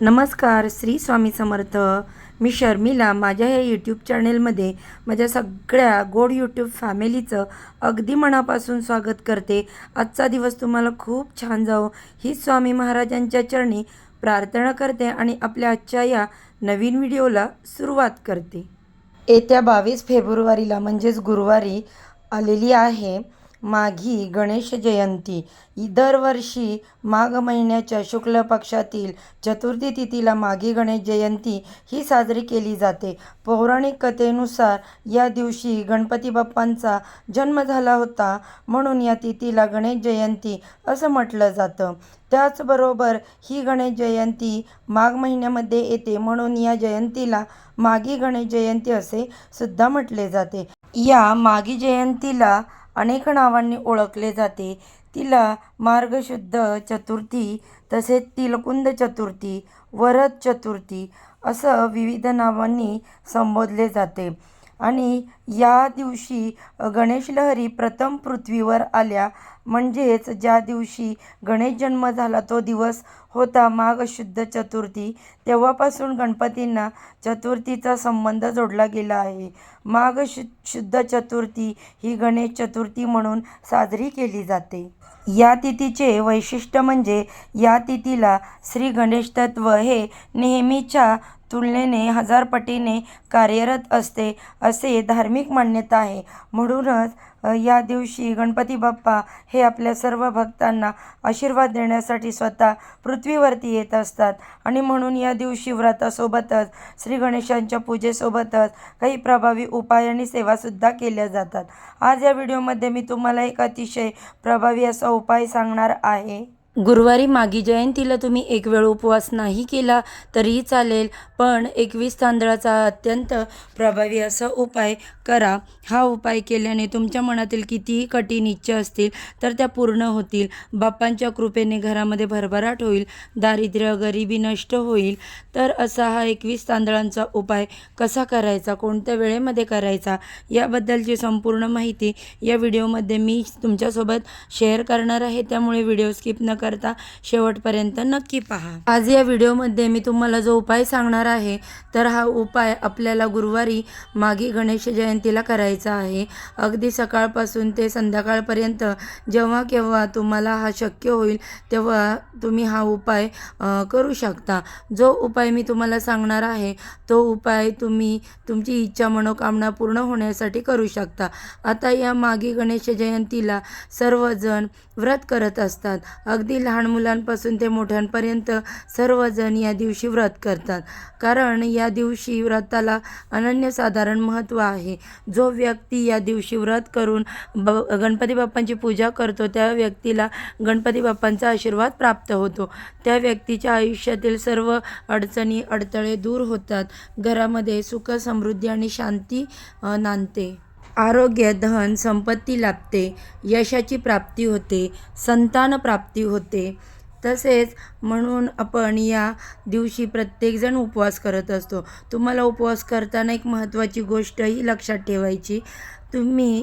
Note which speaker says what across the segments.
Speaker 1: नमस्कार श्री स्वामी समर्थ. मी शर्मिला. माझ्या या यूट्यूब चॅनेलमध्ये माझ्या सगळ्या गोड यूट्यूब फॅमिलीचं अगदी मनापासून स्वागत करते. आजचा दिवस तुम्हाला खूप छान जावो. ही स्वामी महाराजांच्या चरणी प्रार्थना करते आणि आपल्या आजच्या या नवीन व्हिडिओला सुरुवात करते. येत्या बावीस फेब्रुवारीला म्हणजेच गुरुवारी आलेली आहे. माघी गणेश जयंती. ही दरवर्षी माघ महिन्याच्या शुक्ल पक्षातील चतुर्थी तिथीला माघी गणेश जयंती ही साजरी केली जाते. पौराणिक कथेनुसार या दिवशी गणपती बाप्पांचा जन्म झाला होता म्हणून या तिथीला गणेश जयंती असं म्हटलं जातं. त्याचबरोबर ही गणेश जयंती माघ महिन्यामध्ये येते म्हणून या जयंतीला माघी गणेश जयंती असे सुद्धा म्हटले जाते. या माघी जयंतीला अनेक नावांनी ओळखले जाते. तिला मार्गशुद्ध चतुर्थी तसेच तिलकुंद चतुर्थी वरद चतुर्थी असं विविध नावांनी संबोधले जाते. आणि या दिवशी गणेश लहरी प्रथम पृथ्वीवर आल्या. म्हणजेच ज्या दिवशी गणेश जन्म झाला तो दिवस होता माघ शुद्ध चतुर्थी. तेव्हापासून गणपतींना चतुर्थीचा संबंध जोडला गेला आहे. माघ शु शुद्ध चतुर्थी ही गणेश चतुर्थी म्हणून साजरी केली जाते. या तिथीचे वैशिष्ट्य म्हणजे या तिथीला श्री गणेश तत्व हे नेहमीच्या तुलनेने हजार पटीने कार्यरत असते असे धार्मिक मान्यता आहे. म्हणूनच या दिवशी गणपती बाप्पा हे आपल्या सर्व भक्तांना आशीर्वाद देण्यासाठी स्वतः पृथ्वीवरती येत असतात. आणि म्हणून या दिवशी व्रतासोबतच श्री गणेशांच्या पूजेसोबतच काही प्रभावी उपाय आणि सेवासुद्धा केल्या जातात. आज या व्हिडिओमध्ये मी तुम्हाला एक अतिशय प्रभावी असा उपाय सांगणार आहे. गुरुवारी मागी जयंतीला तुम्ही एक वेळ उपवास नाही केला तरीही चालेल पण एकवीस तांदळाचा अत्यंत प्रभावी असा उपाय करा. हा उपाय केल्याने तुमच्या मनातील कितीही कठीण इच्छा असतील तर त्या पूर्ण होतील. बाप्पांच्या कृपेने घरामध्ये भरभराट होईल दारिद्र्य गरिबी नष्ट होईल. तर असा हा एकवीस तांदळांचा उपाय कसा करायचा कोणत्या वेळेमध्ये करायचा याबद्दलची संपूर्ण माहिती या व्हिडिओमध्ये मी तुमच्यासोबत शेअर करणार आहे. त्यामुळे व्हिडिओ स्किप न करता शेवटपर्यंत नक्की पहा. आज या व्हिडिओमध्ये मी तुम्हाला जो उपाय सांगणार आहे तर हा उपाय आपल्याला गुरुवारी मागी गणेश जयंतीला करायचा आहे. अगदी सकाळपासून ते संध्याकाळपर्यंत जेव्हा केव्हा तुम्हाला हा शक्य होईल तेव्हा तुम्ही हा उपाय करू शकता. जो उपाय मी तुम्हाला सांगणार आहे तो उपाय तुम्ही तुमची इच्छा मनोकामना पूर्ण होण्यासाठी करू शकता. आता या मागी गणेश जयंतीला सर्वजण व्रत करत असतात. अगदी लहान मुलांपासून ते मोठ्यांपर्यंत सर्वजण या दिवशी व्रत करतात. कारण या दिवशी व्रताला अनन्यसाधारण महत्त्व आहे. जो व्यक्ती या दिवशी व्रत करून ब गणपती बाप्पांची पूजा करतो त्या व्यक्तीला गणपती बाप्पांचा आशीर्वाद प्राप्त होतो. त्या व्यक्तीच्या आयुष्यातील सर्व अडचणी अडथळे दूर होतात. घरामध्ये सुख समृद्धी आणि शांती नांदते. आरोग्य धन संपत्ती लाभते यशाची प्राप्ती होते संतान प्राप्ती होते. तसेच म्हणून आपण या दिवशी प्रत्येकजण उपवास करत असतो. तुम्हाला उपवास करताना एक महत्त्वाची गोष्ट ही लक्षात ठेवायची. तुम्ही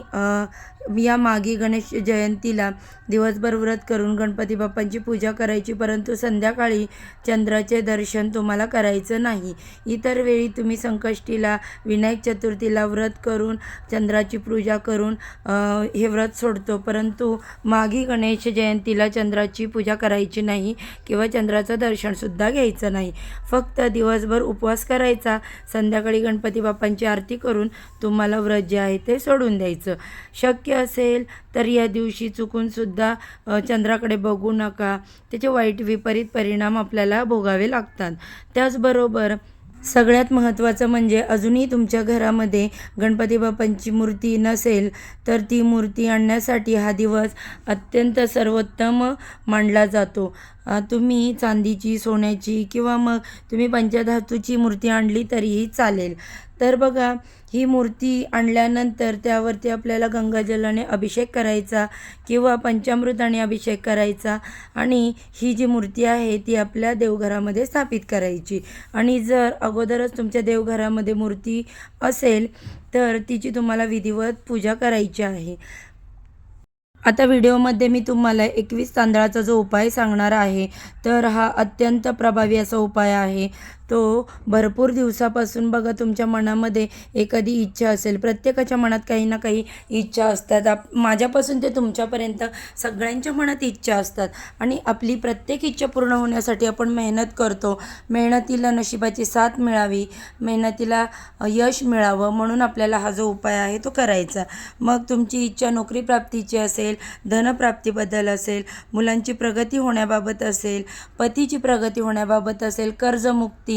Speaker 1: अ, या मागे गणेश जयंतीला दिवसभर व्रत करून गणपती बाप्पांची पूजा करायची परंतु संध्याकाळी चंद्राचे दर्शन तुम्हाला करायचं नाही. इतर वेळी तुम्ही संकष्टीला विनायक चतुर्थीला व्रत करून चंद्राची पूजा करून हे व्रत सोडतो. परंतु माघी गणेश जयंतीला चंद्राची पूजा करायची नाही किंवा चंद्राचं दर्शनसुद्धा घ्यायचं नाही. फक्त दिवसभर उपवास करायचा. संध्याकाळी गणपती बाप्पांची आरती करून तुम्हाला व्रत जे आहे ते सोडून द्यायचं. शक्य असेल तर या दिवशी चुकूनसुद्धा चंद्राकडे बघू नका. त्याचे वाईट विपरीत परिणाम आपल्याला भोगावे लागतात. त्याचबरोबर सगळ्यात महत्त्वाचं म्हणजे अजूनही तुमच्या घरामध्ये गणपती बाप्पांची मूर्ती नसेल तर ती मूर्ती आणण्यासाठी हा दिवस अत्यंत सर्वोत्तम मानला जातो. तुम्ही चांदीची सोन्याची किंवा मग तुम्ही पंचधातूची मूर्ती आणली तरीही चालेल. तर बघा ही मूर्ती आणल्यानंतर त्यावरती आपल्याला गंगाजलाने अभिषेक करायचा किंवा पंचामृताने अभिषेक करायचा आणि ही जी मूर्ती आहे ती आपल्या देवघरामध्ये स्थापित करायची. आणि जर अगोदरच तुमच्या देवघरामध्ये मूर्ती असेल तर तिची तुम्हाला विधिवत पूजा करायची आहे. आता व्हिडिओमध्ये मी तुम्हाला एकवीस तांदळाचा जो उपाय सांगणार आहे तर हा अत्यंत प्रभावी असा उपाय आहे. तो भरपूर दिवसापासून बघा तुमच्या मनामध्ये एखादी इच्छा असेल. प्रत्येकाच्या मनात काही ना काही इच्छा असतात. आप माझ्यापासून ते तुमच्यापर्यंत सगळ्यांच्या मनात इच्छा असतात. आणि आपली प्रत्येक इच्छा पूर्ण होण्यासाठी आपण मेहनत करतो. मेहनतीला नशिबाची साथ मिळावी. मेहनतीला यश मिळावं म्हणून आपल्याला हा जो उपाय आहे तो करायचा. मग तुमची इच्छा नोकरी प्राप्तीची असेल धनप्राप्तीबद्दल असेल मुलांची प्रगती होण्याबाबत असेल पतीची प्रगती होण्याबाबत असेल कर्जमुक्ती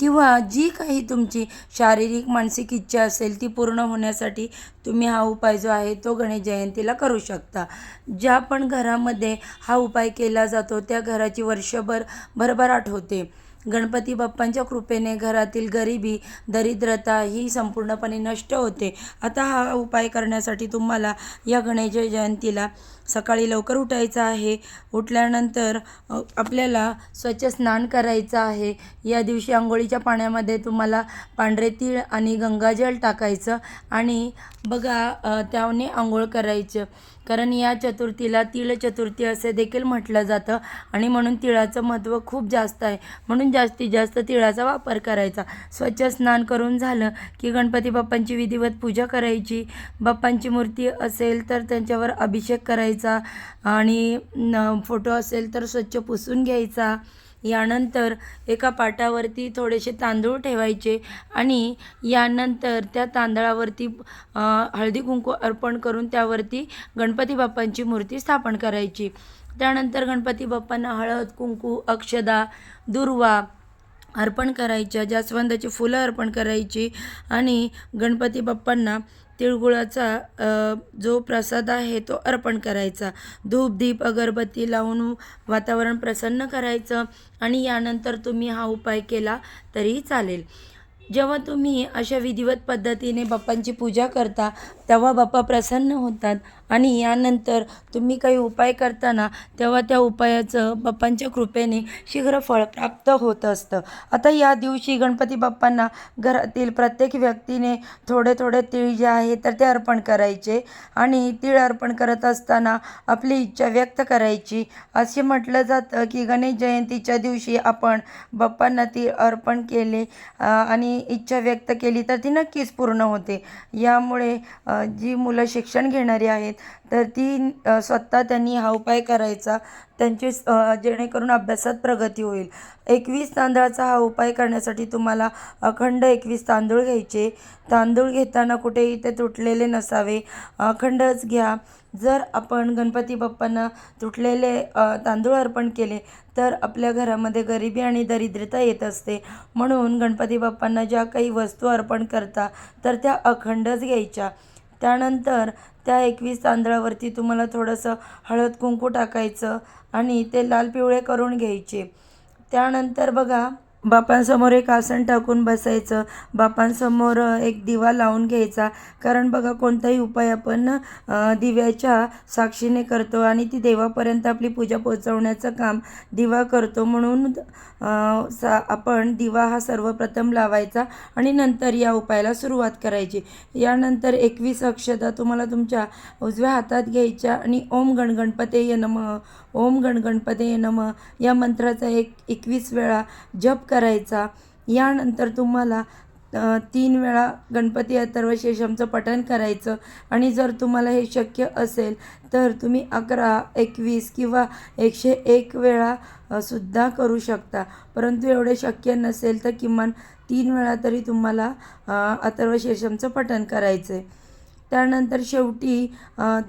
Speaker 1: किंवा जी काही तुमची शारीरिक मानसिक इच्छा असेल ती पूर्ण होण्यासाठी तुम्ही हा उपाय जो आहे तो गणेश जयंतीला करू शकता. ज्या पण घरामध्ये हा उपाय केला जातो त्या घराची वर्षभर भरभराट होते. गणपती बाप्पांच्या कृपेने घरातील गरिबी दरिद्रता ही संपूर्णपणे नष्ट होते. आता हा उपाय करण्यासाठी तुम्हाला या गणेश जयंतीला सकाळी लवकर उठायचं आहे. उठल्यानंतर आपल्याला स्वच्छ स्नान करायचं आहे. या दिवशी आंघोळीच्या पाण्यामध्ये तुम्हाला पांढरे तीळ आणि गंगाजल टाकायचं आणि बघा त्याने आंघोळ करायचं. कारण या चतुर्थीला तिळ चतुर्थी असे देखील म्हटलं जातं आणि म्हणून तिळाचं महत्त्व खूप जास्त आहे. म्हणून जास्तीत जास्त तिळाचा वापर करायचा. स्वच्छ स्नान करून झालं की गणपती बाप्पांची विधिवत पूजा करायची. बाप्पांची मूर्ती असेल तर त्यांच्यावर अभिषेक करायचा. आणि न फोटो असेल तर स्वच्छ पुसून घ्यायचा. यानंतर एका पाटावरती थोडेसे तांदूळ ठेवायचे आणि यानंतर त्या तांदळावरती हळदी कुंकू अर्पण करून त्यावरती गणपती बाप्पांची मूर्ती स्थापन करायची. त्यानंतर गणपती बाप्पांना हळद कुंकू अक्षदा दुर्वा अर्पण करायच्या. जास्वंदाची फुलं अर्पण करायची आणि गणपती बाप्पांना तिळगुळाचा जो प्रसाद आहे तो अर्पण करायचा. धूप दीप अगरबत्ती लावून वातावरण प्रसन्न करायचं आणि यानंतर तुम्ही हा उपाय केला तरी चालेल. जेव्हा तुम्ही अशा विधिवत पद्धतीने बाप्पांची पूजा करता तेव्हा बाप्पा प्रसन्न होतात. आणि यानंतर तुम्ही काही उपाय करताना तेव्हा त्या उपायाचं बाप्पांच्या कृपेने शीघ्र फळ प्राप्त होत असतं. आता या दिवशी गणपती बाप्पांना घरातील प्रत्येक व्यक्तीने थोडे थोडे तीळ जे आहे तर ते अर्पण करायचे. आणि तीळ अर्पण करत असताना आपली इच्छा व्यक्त करायची. असे म्हटलं जातं की गणेश जयंतीच्या दिवशी आपण बाप्पांना ती अर्पण केले आणि इच्छा व्यक्त केली तर ती नक्कीच पूर्ण होते. यामुळे जी मुलं शिक्षण घेणारी आहेत तर ती स्वतः त्यांनी हा उपाय करायचा त्यांची जेणेकरून अभ्यासात प्रगती होईल. एकवीस तांदळाचा हा उपाय करण्यासाठी तुम्हाला अखंड एकवीस तांदूळ घ्यायचे. तांदूळ घेताना कुठेही ते तुटलेले नसावे अखंडच घ्या. जर आपण गणपती बाप्पांना तुटलेले तांदूळ अर्पण केले तर आपल्या घरामध्ये गरिबी आणि दरिद्रता येत असते. म्हणून गणपती बाप्पांना ज्या काही वस्तू अर्पण करता तर त्या अखंडच घ्यायच्या. त्यानंतर त्या एकवीस तांदळावरती तुम्हाला थोडंसं हळद कुंकू टाकायचं आणि ते लाल पिवळे करून घ्यायचे. त्यानंतर बघा बापांसमोर एक आसन टाकून बसायचं बापांसमोर एक दिवा लावून घ्यायचा. कारण बघा कोणताही उपाय आपण दिव्याच्या साक्षीने करतो आणि ती देवापर्यंत आपली पूजा पोचवण्याचं काम दिवा करतो. म्हणून सा आपण दिवा हा सर्वप्रथम लावायचा आणि नंतर या उपायाला सुरुवात करायची. यानंतर एकवीस अक्षता तुम्हाला तुमच्या उजव्या हातात घ्यायच्या आणि ओम गणगणपते नम. ओम गणगणपते नम. या मंत्राचा एक एकवीस वेळा जप करायचा. यानंतर तुम्हाला तीन वेळा गणपती अथर्वशेषमचं पठण करायचं. आणि जर तुम्हाला हे शक्य असेल तर तुम्ही अकरा एकवीस किंवा एकशे एक वेळा सुद्धा करू शकता. परंतु एवढे शक्य नसेल तर किमान तीन वेळा तरी तुम्हाला अथर्वशेषमचं पठण करायचं आहे त्यानंतर शेवटी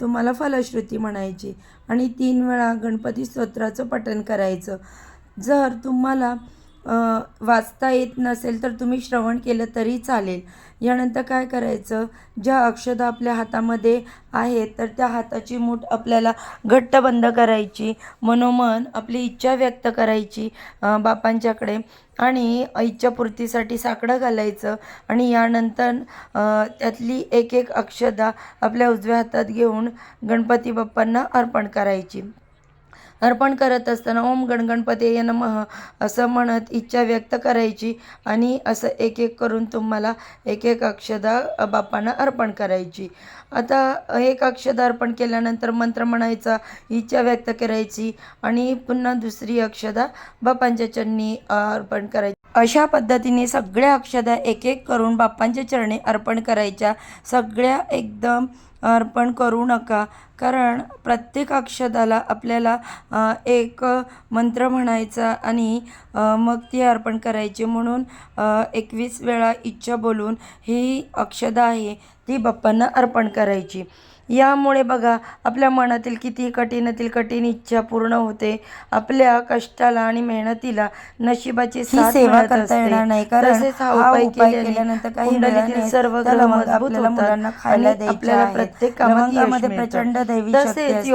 Speaker 1: तुम्हाला फलश्रुती म्हणायची आणि तीन वेळा गणपती स्तोत्राचं पठण करायचं. जर तुम्हाला वाचता येत नसेल तर तुम्ही श्रवण केलं तरी चालेल. यानंतर काय करायचं? ज्या अक्षदा आपल्या हातामध्ये आहेत तर त्या हाताची मूठ आपल्याला घट्ट बंद करायची मनोमन आपली इच्छा व्यक्त करायची बापांच्याकडे. आणि इच्छापूर्तीसाठी साकडं घालायचं आणि यानंतर त्यातली एक एक अक्षदा आपल्या उजव्या हातात घेऊन गणपती बाप्पांना अर्पण करायची. अर्पण करत असताना ओम गणगणपती नम असं म्हणत इच्छा व्यक्त करायची आणि असं एक एक करून तुम्हाला एक एक अक्षदा बाप्पांना अर्पण करायची. आता एक अक्षदा अर्पण केल्यानंतर मंत्र म्हणायचा इच्छा व्यक्त करायची आणि पुन्हा दुसरी अक्षदा बापांच्या चरणी अर्पण करायची. अशा पद्धतीने सगळ्या अक्षदा एक एक करून बाप्पांच्या चरणी अर्पण करायच्या. सगळ्या एकदम अर्पण करू नका कारण प्रत्येक अक्षदाला आपल्याला एक मंत्र म्हणायचा आणि मग ती अर्पण करायची. म्हणून एकवीस वेळा इच्छा बोलून ही अक्षदा आहे. ती बाप्पांना अर्पण करायची. यामुळे बघा आपल्या मनातील किती कठीणातील कठीण इच्छा पूर्ण होते आपल्या कष्टाला आणि मेहनतीला नशिबाची साथ
Speaker 2: सेवा करता. येणार नाही, कारण केल्यानंतर काही
Speaker 1: सर्व
Speaker 2: आपल्याला.
Speaker 1: प्रत्येक मिळतं.
Speaker 2: प्रचंड दैवी शक्ती
Speaker 1: तसेच ही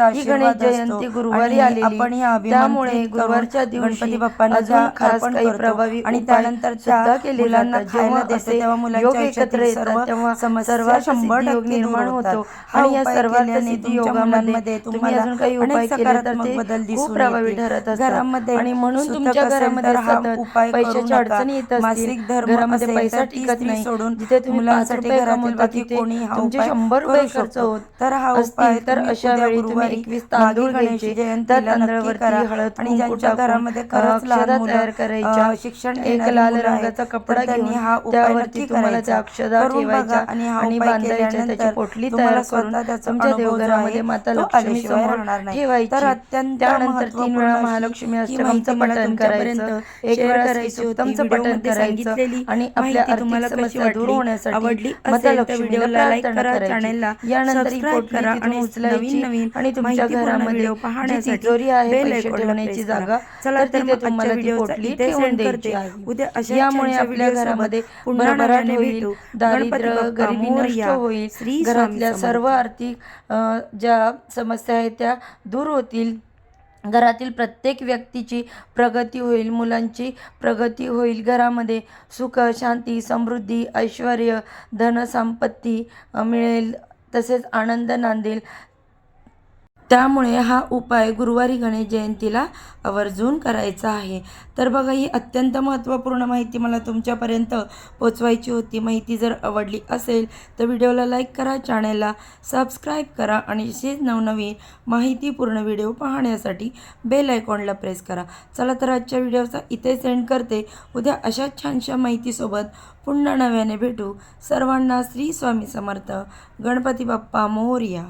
Speaker 2: आशीर्वाद
Speaker 1: गणेश. जयंती गुरुवारी आलेली
Speaker 2: आपण अभिमंत्रित
Speaker 1: त्यामुळे गुरुवारच्या दिवशी
Speaker 2: बाप्पांना
Speaker 1: खास काही प्रभावी
Speaker 2: आणि त्यानंतर
Speaker 1: सुद्धा
Speaker 2: त्या
Speaker 1: केले
Speaker 2: मुलांना
Speaker 1: जातात.
Speaker 2: खायला
Speaker 1: जेव्हा असे योग एकत्र येतात
Speaker 2: सर्व
Speaker 1: तेव्हा सर्वात
Speaker 2: शंभर
Speaker 1: योग
Speaker 2: टक्के दूर
Speaker 1: निर्माण. होतो आणि या सर्वात योगामध्ये तुम्ही अजून काही उपाय केले तर ते
Speaker 2: बदल दिसून
Speaker 1: प्रभावी. ठरत असतात
Speaker 2: घरामध्ये
Speaker 1: आणि म्हणून तुमच्या घरामध्ये सतत पैशाच्या. अडचणी येत
Speaker 2: मासिक
Speaker 1: घरामध्ये पैसा टिकत नाही
Speaker 2: सोडून
Speaker 1: जिथे तुम्ही पाच
Speaker 2: मुलांसाठी
Speaker 1: रुपये
Speaker 2: घरातील
Speaker 1: कमवता
Speaker 2: बाकी
Speaker 1: तिथे
Speaker 2: कोणी हा
Speaker 1: तुमचे
Speaker 2: उपाय
Speaker 1: शंभर रुपये. खर्च होत
Speaker 2: तर हा उपाय
Speaker 1: तर अशा वेळी तुम्ही एकवीस तांदूळ घ्यायचे त्या तांदळावरती. हळद
Speaker 2: आणि ज्यांच्या घरामध्ये खरंच लहान
Speaker 1: तयार करायच्या
Speaker 2: शिक्षण
Speaker 1: एक लाल रंगाचा कपडा घेऊन
Speaker 2: हा उपाय
Speaker 1: त्यावरती तुम्हाला. त्या अक्षदा ठेवायच्या
Speaker 2: आणि हा
Speaker 1: बांधायच्या
Speaker 2: केल्यानंतर
Speaker 1: त्याची
Speaker 2: तुम्हाला
Speaker 1: तयार करून तुमच्या देवघरामध्ये माता लक्ष्मी समोर. ठेवायची
Speaker 2: तर अत्यंत
Speaker 1: त्यानंतर तीन वेळा
Speaker 2: अशी
Speaker 1: महालक्ष्मी अष्टकमचं
Speaker 2: मला
Speaker 1: पठण करायचं एक वेळा
Speaker 2: करायची
Speaker 1: पठण करायचं आणि आपल्या
Speaker 2: तुम्हाला
Speaker 1: आर्थिक समस्या दूर? होण्यासाठी
Speaker 2: आवडली
Speaker 1: माता लक्ष्मीला
Speaker 2: करा,
Speaker 1: यानंतर ही पोटली तिथून
Speaker 2: आणि
Speaker 1: उचलायची
Speaker 2: नवीन-नवीन
Speaker 1: आणि तुमच्या घरामध्ये
Speaker 2: पाहण्यासाठी
Speaker 1: तिजोरी आहे पैसे ठेवण्याची. जागा
Speaker 2: चला
Speaker 1: तर तिथे तुम्हाला ती पोटली ठेवून द्यायची
Speaker 2: उद्या अशाच
Speaker 1: यामुळे आपल्या घरामध्ये
Speaker 2: पुन्हा नव्याने
Speaker 1: होईल. दारिद्र्य गरिबी नष्ट. होईल घरातल्या सर्व. आर्थिक ज्या समस्या आहेत त्या दूर होतील. घरातील प्रत्येक व्यक्तीची प्रगती होईल मुलांची प्रगती होईल. घरामध्ये सुख शांती समृद्धी ऐश्वर धनसंपत्ती मिळेल. तसेच आनंद नांदेल. त्यामुळे हा उपाय गुरुवारी गणेश जयंतीला आवर्जून करायचा आहे. तर बघा ही अत्यंत महत्त्वपूर्ण माहिती मला तुमच्यापर्यंत पोचवायची होती. माहिती जर आवडली असेल तर व्हिडिओला लाईक करा चॅनेलला सबस्क्राईब करा आणि असेच नवनवीन माहितीपूर्ण व्हिडिओ पाहण्यासाठी बेल आयकॉनला प्रेस करा. चला तर आजच्या व्हिडिओचा इथे सेंड करते. उद्या अशाच छानशा माहितीसोबत पुन्हा नव्याने भेटू. सर्वांना श्री स्वामी समर्थ. गणपती बाप्पा मोरया.